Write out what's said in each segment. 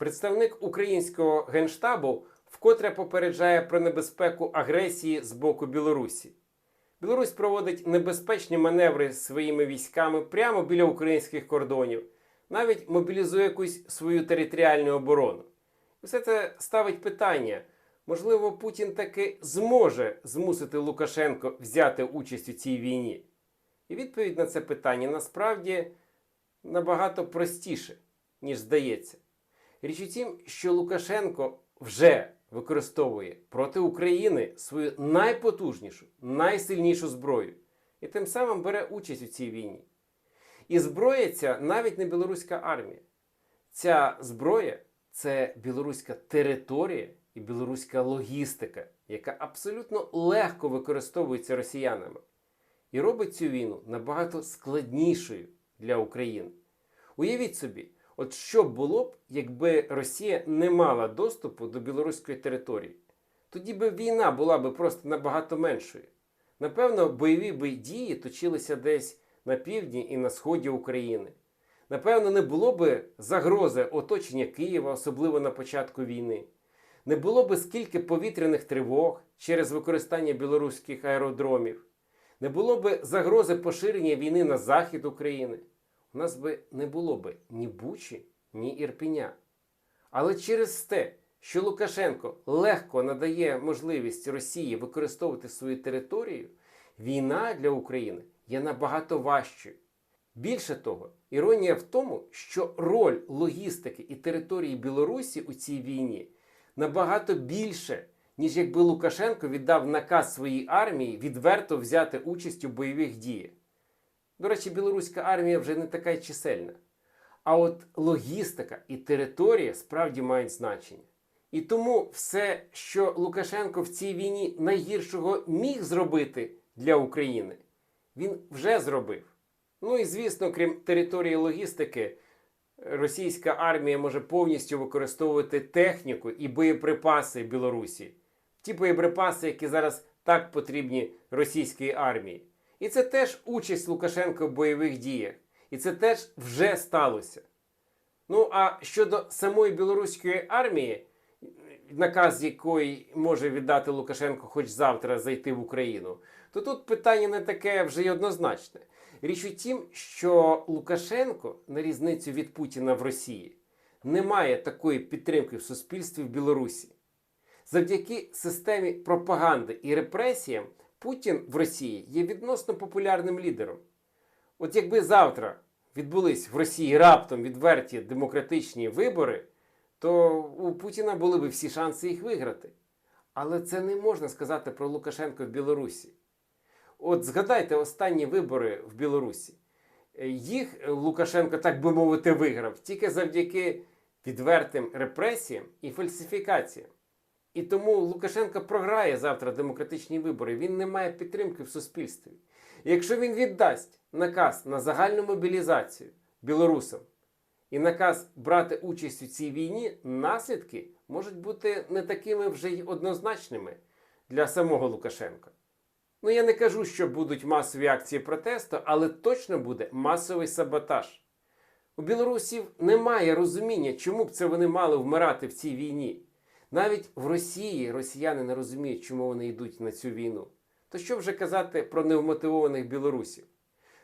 Представник українського генштабу вкотре попереджає про небезпеку агресії з боку Білорусі. Білорусь проводить небезпечні маневри своїми військами прямо біля українських кордонів, навіть мобілізує якусь свою територіальну оборону. Все це ставить питання: можливо, Путін таки зможе змусити Лукашенко взяти участь у цій війні? І відповідь на це питання насправді набагато простіше, ніж здається. Річ у тім, що Лукашенко вже використовує проти України свою найпотужнішу, найсильнішу зброю і тим самим бере участь у цій війні. І зброя навіть не білоруська армія. Ця зброя це білоруська територія і білоруська логістика, яка абсолютно легко використовується росіянами і робить цю війну набагато складнішою для України. Уявіть собі, от що було б, якби Росія не мала доступу до білоруської території. Тоді би війна була б просто набагато меншою. Напевно, бойові би дії точилися десь на півдні і на сході України. Напевно, не було би загрози оточення Києва, особливо на початку війни. Не було би скільки повітряних тривог через використання білоруських аеродромів. Не було би загрози поширення війни на захід України. У нас би не було би ні Бучі, ні Ірпеня. Але через те, що Лукашенко легко надає можливість Росії використовувати свою територію, війна для України є набагато важчою. Більше того, іронія в тому, що роль логістики і території Білорусі у цій війні набагато більше, ніж якби Лукашенко віддав наказ своїй армії відверто взяти участь у бойових діях. До речі, білоруська армія вже не така чисельна. А от логістика і територія справді мають значення. І тому все, що Лукашенко в цій війні найгіршого міг зробити для України, він вже зробив. Ну і звісно, крім території логістики, російська армія може повністю використовувати техніку і боєприпаси Білорусі. Ті боєприпаси, які зараз так потрібні російській армії. І це теж участь Лукашенка в бойових діях. І це теж вже сталося. Ну а щодо самої білоруської армії, наказ якої може віддати Лукашенко хоч завтра зайти в Україну, то тут питання не таке вже й однозначне. Річ у тім, що Лукашенко, на різницю від Путіна в Росії, не має такої підтримки в суспільстві в Білорусі. Завдяки системі пропаганди і репресіям Путін в Росії є відносно популярним лідером. От якби завтра відбулись в Росії раптом відверті демократичні вибори, то у Путіна були б всі шанси їх виграти. Але це не можна сказати про Лукашенка в Білорусі. От згадайте останні вибори в Білорусі. Їх Лукашенко, так би мовити, виграв тільки завдяки відвертим репресіям і фальсифікаціям. І тому Лукашенко програє завтра демократичні вибори. Він не має підтримки в суспільстві. Якщо він віддасть наказ на загальну мобілізацію білорусам і наказ брати участь у цій війні, наслідки можуть бути не такими вже й однозначними для самого Лукашенка. Ну я не кажу, що будуть масові акції протесту, але точно буде масовий саботаж. У білорусів немає розуміння, чому б це вони мали вмирати в цій війні. Навіть в Росії росіяни не розуміють, чому вони йдуть на цю війну. То що вже казати про невмотивованих білорусів?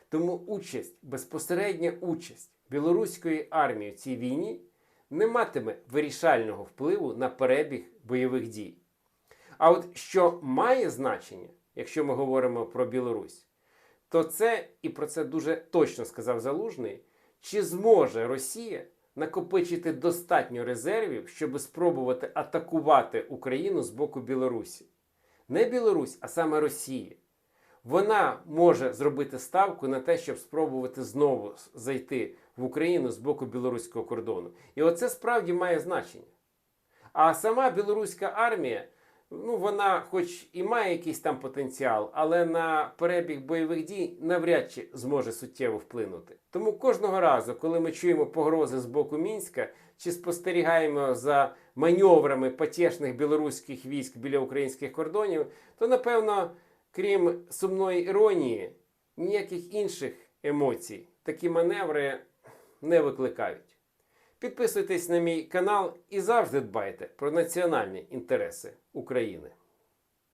Тому участь, безпосередня участь білоруської армії в цій війні не матиме вирішального впливу на перебіг бойових дій. А от що має значення, якщо ми говоримо про Білорусь, то це, і про це дуже точно сказав Залужний, чи зможе Росія накопичити достатньо резервів, щоб спробувати атакувати Україну з боку Білорусі. Не Білорусь, а саме Росія. Вона може зробити ставку на те, щоб спробувати знову зайти в Україну з боку білоруського кордону. І оце справді має значення. А сама білоруська армія, ну вона, хоч і має якийсь там потенціал, але на перебіг бойових дій навряд чи зможе суттєво вплинути. Тому кожного разу, коли ми чуємо погрози з боку мінська чи спостерігаємо за маневрами потішних білоруських військ біля українських кордонів, то напевно, крім сумної іронії, ніяких інших емоцій такі маневри не викликають. Підписуйтесь на мій канал і завжди дбайте про національні інтереси України.